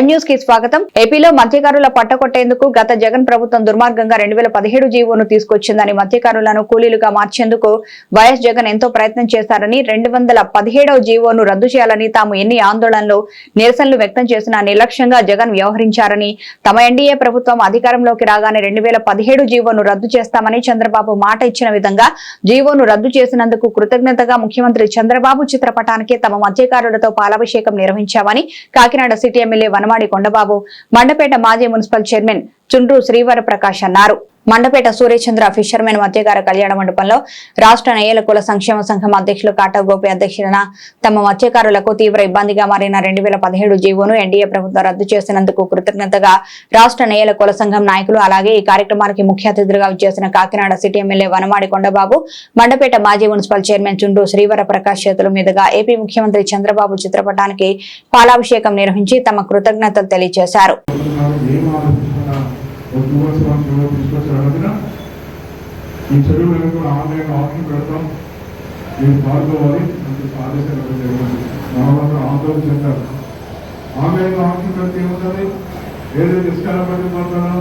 ఎం న్యూస్కి స్వాగతం. ఏపీలో మత్స్యకారుల పట్టకొట్టేందుకు గత జగన్ ప్రభుత్వం దుర్మార్గంగా రెండు వేల పదిహేడు జీవోను తీసుకొచ్చిందని మత్స్యకారులను కూలీలుగా మార్చేందుకు వైఎస్ జగన్ ఎంతో ప్రయత్నం చేశారని రెండు వందల పదిహేడవ జీవోను రద్దు చేయాలని తాము ఎన్ని ఆందోళనలు నిరసనలు వ్యక్తం చేసినా నిర్లక్ష్యంగా జగన్ వ్యవహరించారని తమ ఎన్డీఏ ప్రభుత్వం అధికారంలోకి రాగానే రెండు వేల పదిహేడు జీవోను రద్దు చేస్తామని చంద్రబాబు మాట ఇచ్చిన విధంగా జీవోను రద్దు చేసినందుకు కృతజ్ఞతగా ముఖ్యమంత్రి చంద్రబాబు చిత్రపటానికి తమ మత్స్యకారులతో పాలాభిషేకం నిర్వహించామని కాకినాడ సిటీ ఎమ్మెల్యే వనమాడి కొండబాబు మండపేట మాజీ మున్సిపల్ చైర్మన్ చుండ్రు శ్రీవర ప్రకాష్ అన్నారు. మండపేట సూర్యచంద్ర ఫిషర్మెన్ మధ్యగార కళ్యాణ మండపంలో రాష్ట్ర నేయల కుల సంక్షేమ సంఘం అధ్యక్షులు కాటా గోపి అధ్యక్షులన తమ మత్స్యకారులకు తీవ్ర ఇబ్బందిగా మారిన రెండు వేల పదిహేడు జీవోను ఎన్డీఏ ప్రభుత్వం రద్దు చేసినందుకు కృతజ్ఞతగా రాష్ట్ర నేయల కుల సంఘం నాయకులు అలాగే ఈ కార్యక్రమానికి ముఖ్య అతిథులుగా విచ్చేసిన కాకినాడ సిటీ ఎమ్మెల్యే వనమాడి కొండబాబు మండపేట మాజీ మున్సిపల్ చైర్మన్ చుండ్రు శ్రీవర ప్రకాష్ చేతుల మీదుగా ఏపీ ముఖ్యమంత్రి చంద్రబాబు చిత్రపటానికి పాలాభిషేకం నిర్వహించి తమ కృతజ్ఞతలు తెలియజేశారు. ఒక two hours one two hours తీసుకొచ్చారన్న ఈ చెరువులను కూడా ఆన్లైన్ ఆప్షన్ పెడతాం. మీరు పాల్గొవాలి. అంటే ఆదేశాలు ఇవ్వండి ఆందోళన చెందారు ఆన్లైన్ ఆప్షన్ పెడితే ఏముంటుంది? ఏదైతే ఇసుక ఎలా పడిపోతానో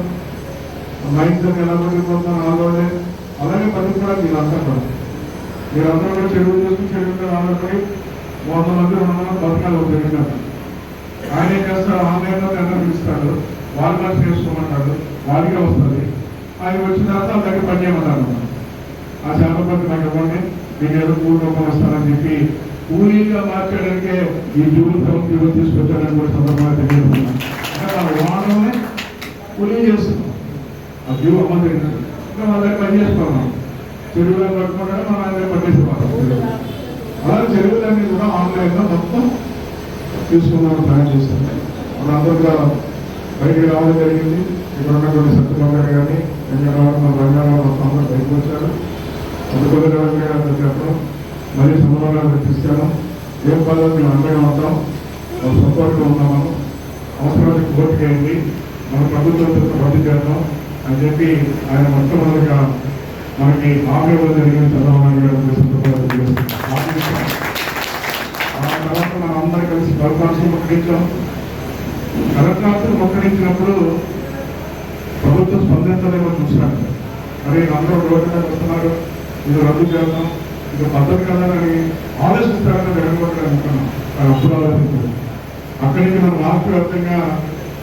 మైండ్ సెట్ ఎలా పడిపోతారో ఆందోళన అలాగే పడిపోవడానికి మీరు అంతా కూడా. మీరందరూ కూడా చెరువు చేసుకుని చెరువు మీద ఆధారపడి వంద మంది రెండు వందల బతకాలు ఉపయోగించారు ఆయన ఏం చేస్తాడు? ఆన్లైన్లో టెండర్ పిలుస్తాడు వాళ్ళు చేసుకోమంటాడు. వాళ్ళకే వస్తుంది. ఆయన వచ్చిన తర్వాత దగ్గర పని చేయమన్నారు ఆ శాఖపతి నాకు ఇవ్వండి మీకు ఏదో కూలి రూపం వస్తానని చెప్పి కూలీగా మార్చడానికే ఈ జూలు ప్రభుత్వం జీవో తీసుకొచ్చాడని కూడా సందర్భంగా తెలియజేస్తున్నాను అంటే వాహనమే కూలీ చేస్తున్నాం ఆ జీవో అమ్మ ఇంకా మన దగ్గర పని చేసుకున్నాం చెరువులో పట్టుకుంటే మనం ఆయన దగ్గర పట్టేసుకోవాలి అలాగే చెరువులన్నీ కూడా ఆన్లైన్లో మొత్తం తీసుకున్నాం ప్లాన్ చేస్తుంది మన అందరికీ బయటికి రావడం జరిగింది. ఇక్కడ ఉన్నటువంటి సత్యబాబు కానీ వెంకటరావు మన రంగారావు మొత్తం అందరూ బయటకు వచ్చారు. అందుకొద్ది గారు చెప్పడం మళ్ళీ సందర్భంగా తీసుకెళ్ళాం ఏం పద్ధతి మేము అండగా ఉంటాం మన సపోర్ట్గా ఉన్నాము. అవసరానికి కోర్టు చేయండి మన ప్రభుత్వంతో రద్దు చేద్దాం అని చెప్పి ఆయన మొట్టమొదటిగా మనకి హామీ ఇవ్వడం జరిగింది. చంద్రబాబు గారు సందర్భంగా ఆ తర్వాత మనం అందరం కలిసి దరఖాస్తులు మొక్కడించాం దరఖాస్తులు మొక్కడించినప్పుడు ప్రభుత్వం స్పందించలేమో చూశాను మరి అందరూ రోడ్డు మీద వస్తున్నారు. ఇది రద్దు చేద్దాం. ఇది పద్ధతి కదా అని ఆలోచిస్తారని జగన్మోహన్ అనుకున్నాం. అది అప్పుడు ఆలోచించారు. అక్కడి నుంచి మనం రాష్ట్ర వ్యాప్తంగా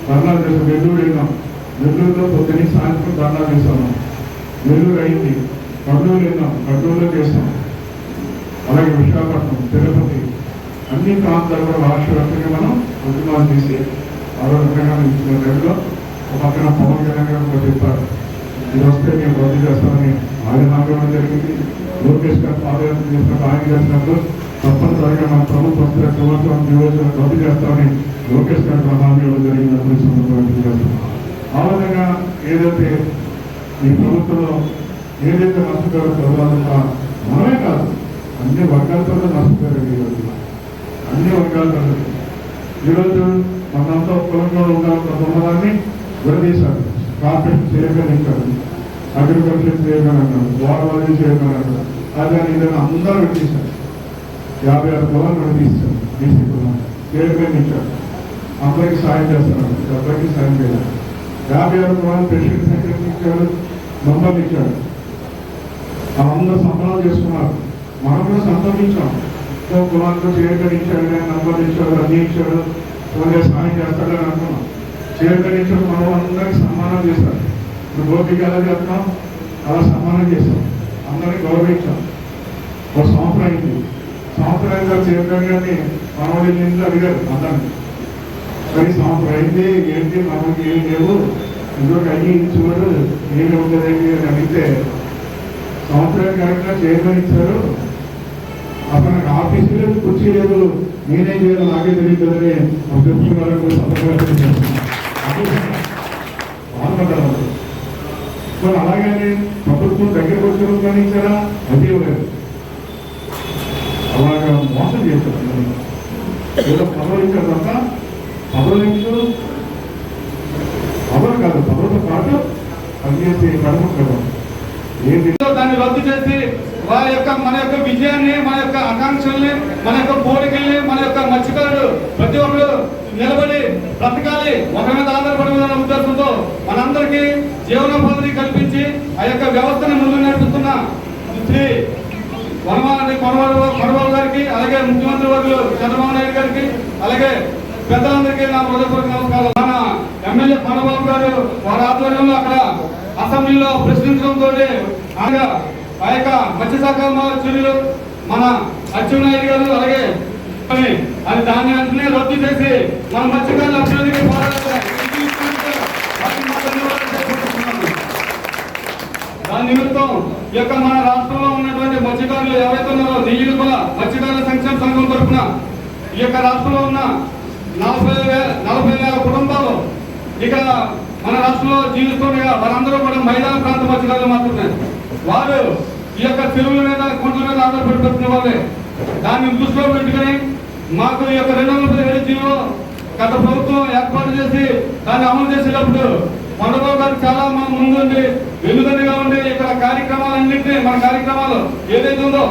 ధర్నాలు చేసాం నెల్లూరు వెళ్ళాం. నెల్లూరులో పొద్దున్న సాయంత్రం ధర్నాలు చేసాము నెల్లూరు అయింది. కర్నూలు వెళ్ళాం. కర్నూలులో చేసాం అలాగే విశాఖపట్నం తిరుపతి అన్ని ప్రాంతాల్లో రాష్ట్ర వ్యాప్తంగా మనం ఉద్యమాలు తీసి ఆరోగ్యంగా ఇచ్చిన టైంలో ఒక పక్కన పవన్ కళ్యాణ్ గారు కూడా చెప్పారు. ఇది వస్తే మేము రద్దు చేస్తామని ఆయన ఆగ్రహం జరిగింది. లోకేష్ గారు పాదయాత్ర చేసినప్పుడు ఆయన చేసినప్పుడు తప్పనిసరిగా మన ప్రభుత్వం వస్తే సంవత్సరం నియోజకవర్గం రద్దు చేస్తామని లోకేష్ గారు కూడా హామీ సందర్భంగా ఆ విధంగా ఏదైతే ఈ ప్రభుత్వంలో ఏదైతే నష్టపోయారో చదవాలంతా మనమే కాదు అన్ని వర్గాలతో నష్టపోయారు ఈరోజు అన్ని వర్గాలతో ఈరోజు మనంతా కులంలో ఉన్న బొమ్మలాన్ని విడదీశారు కార్పొరేషన్ చేయమని ఇచ్చారు అగ్రికల్చర్ చేయమని అన్నారు వాడవాళ్ళు చేయమని అన్నారు అదే ఇదని అందరూ విడదీశారు యాభై ఆరు కులాలు విడదీస్తారు బీసీ కులం చేయమని ఇచ్చారు అందరికీ సాయం చేస్తున్నారు. ఎవరికి సాయం చేయాలి. యాభై ఆరు కులాలు ప్రెసిడెంట్ సెక్రటరీ ఇచ్చారు మెంబర్లు ఇచ్చారు. అందరూ సంబరాలు చేసుకున్నారు. మనం కూడా సంతోషించాం. ఓ కులానికి చేయడం ఇచ్చాడు ఇచ్చాడు అన్ని ఇచ్చాడు. అలాగే సాయం చేస్తాడని అనుకున్నాం. చేయడం ఇచ్చాడు మనం అందరికి సన్మానం చేశారు ఇప్పుడు గోపికి ఎలా చేస్తాం? అలా సన్మానం చేస్తాం. అందరికి గౌరవించాం. ఒక సంవత్సరం అయింది. సంవత్సరంగా చేయడం కానీ మనవాడి ఇంట్లో అడిగారు అందరిని. మరి సంవత్సరం అయింది ఏంటి? మనకి ఏం లేవు. ఇంకొక అయ్యి చూడు ఏమి ఉండదండి అని అడిగితే సంవత్సరం కరెక్ట్గా చైర్మన్ ఇచ్చారు. అసలు నాకు ఆఫీస్ లేదు కుర్చీ లేదు నేనేం చేయాలి నాకే తెలియదు కదని ఒక ప్రిన్సిపల్ గారు బాధపడ్డారు మరి అలాగని ప్రభుత్వం దగ్గరకు వచ్చిన కానీ ఇచ్చారా అది ఇవ్వలేదు. అలాగా మోసం చేస్తారు ఏదో పదవులు ఇచ్చారు తప్ప పదవులు ఇచ్చారు పదవులు కాదు పదవులతో పాటు పనిచేసే కడమ కదా ఏంటి దాన్ని రద్దు చేసి వారి యొక్క మన యొక్క విజయాన్ని మన యొక్క ఆకాంక్షల్ని మన యొక్క కోరికల్ని మన యొక్క మత్స్యకారులు ప్రతి ఒక్కరు నిలబడి బ్రతకాలి. ఒక మీద ఆధారపడి ఉద్దేశంతో మనందరికీ జీవనోపాధిని కల్పించి ఆ యొక్క వ్యవస్థను ముందు నడుపుతున్న శ్రీ వనమాలి కొనవాడు కొనవాడు గారికి అలాగే ముఖ్యమంత్రి వర్గులు చంద్రబాబు నాయుడు గారికి అలాగే పెద్దలందరికీ నా హృదయపూర్వక నమస్కారాలు. మన ఎమ్మెల్యే కొనబాబు గారు వారి ఆధ్వర్యంలో అక్కడ అసెంబ్లీలో ప్రశ్నించడంతో ఆయన ఆ యొక్క మత్స్యశాఖ మంత్రులు మన అచ్చెన్నాయుడు గారు అలాగే అని అది దాన్ని అంటనే రద్దు చేసి మన మత్స్యకారుల అభివృద్ధికి దాని నిమిత్తం ఈ యొక్క మన రాష్ట్రంలో ఉన్నటువంటి మత్స్యకారులు ఎవరైతే ఉన్నారో నెయ్యి కూడా మత్స్యకారుల సంక్షేమ సంఘం తరఫున ఈ యొక్క రాష్ట్రంలో ఉన్న నలభై వే- నలభై వేల కుటుంబాలు ఇక మన రాష్ట్రంలో జీవిస్తుండగా వారందరూ కూడా మైదాన ప్రాంత మత్స్యకారులు మాత్రమే. వారు ఈ యొక్క చెరువుల మీద కుంట్ల మీద ఆధారపడి పెట్టిన వాళ్ళే. దాన్ని దృష్టిలో పెట్టుకుని మాకు ఈ యొక్క రెండు వందల పదిహేడు జీవో గత ప్రభుత్వం ఏర్పాటు చేసి దాన్ని అమలు చేసేటప్పుడు కొండబాబు గారు చాలా మా ముందుండి వెన్నుదన్నుగా ఉండి ఇక్కడ కార్యక్రమాలన్నింటినీ మన కార్యక్రమాలు ఏదైతే ఉందో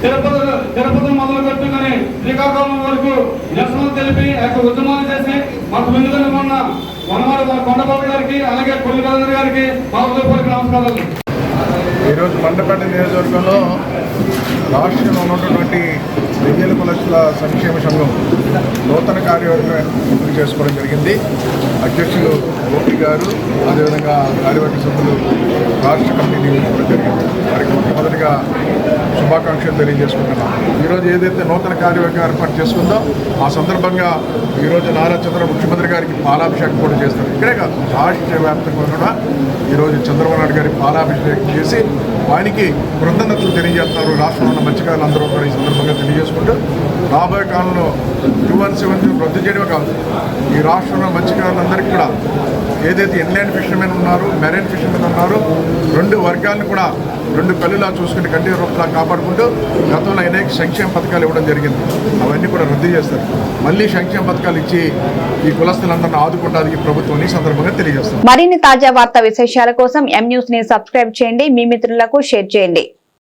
తిరుపతి తిరుపతి మొదలు పెట్టుకుని శ్రీకాకుళం వరకు నిరసనలు తెలిపి ఆ యొక్క ఉద్యమాలు చేసి మాకు వెన్నుదన్నుగా ఉన్న వనమాల కొండబాబు గారికి అలాగే కొల్లిరాజు గారికి మా హృదయపూర్వక నమస్కారాలు. ఈరోజు మండపేట నియోజకవర్గంలో రాష్ట్రంలో ఉన్నటువంటి వెయ్యేల కులస్తుల సంక్షేమ సంఘం కార్యవర్గం ఎంపిక చేసుకోవడం జరిగింది. అధ్యక్షులు గోపి గారు అదేవిధంగా కార్యవర్గ సభ్యులు రాష్ట్ర కమిటీ నియమించుకోవడం జరిగింది. వారికి మొట్టమొదటిగా శుభాకాంక్షలు తెలియజేసుకుంటున్నాం. ఈరోజు ఏదైతే నూతన కార్యవర్గం ఏర్పాటు చేసుకుందో ఆ సందర్భంగా ఈరోజు నారా చంద్ర ముఖ్యమంత్రి గారికి పాలాభిషేకం కూడా చేస్తారు. ఇక్కడే కాదు రాష్ట్ర వ్యాప్తంగా కూడా ఈరోజు చంద్రబాబు నాయుడు గారికి పాలాభిషేకం చేసి ఆయనకి కృతజ్ఞతలు తెలియజేస్తున్నారు రాష్ట్రంలో ఉన్న మత్స్యకారులందరూ కూడా ఈ సందర్భంగా తెలియజేసుకుంటూ రాబోయే కాలంలో టూ వన్ సెవెన్ రద్దు చేయడమే కాదు ఈ రాష్ట్రంలో మత్స్యకారులందరికీ కూడా ఏదైతే ఇన్లాండ్ ఫిషర్మెన్ ఉన్నారు మెరైన్ ఫిషర్మెన్ ఉన్నారు రెండు వర్గాలను కూడా రెండు కళ్ళులా చూసుకుని కంటి రూపంలో కాపాడుకుంటూ గతంలో అనేక సంక్షేమ పథకాలు ఇవ్వడం జరిగింది. అవన్నీ కూడా రద్దు చేస్తారు. మళ్ళీ సంక్షేమ పథకాలు ఇచ్చి ఈ కులస్తులందరినీ ఆదుకుంటారు ఈ ప్రభుత్వం సందర్భంగా తెలియజేస్తారు మరిన్ని తాజా వార్తా విశేషాల కోసం ఎం న్యూస్ని సబ్స్క్రైబ్ చేయండి. మీ మిత్రులకు షేర్ చేయండి.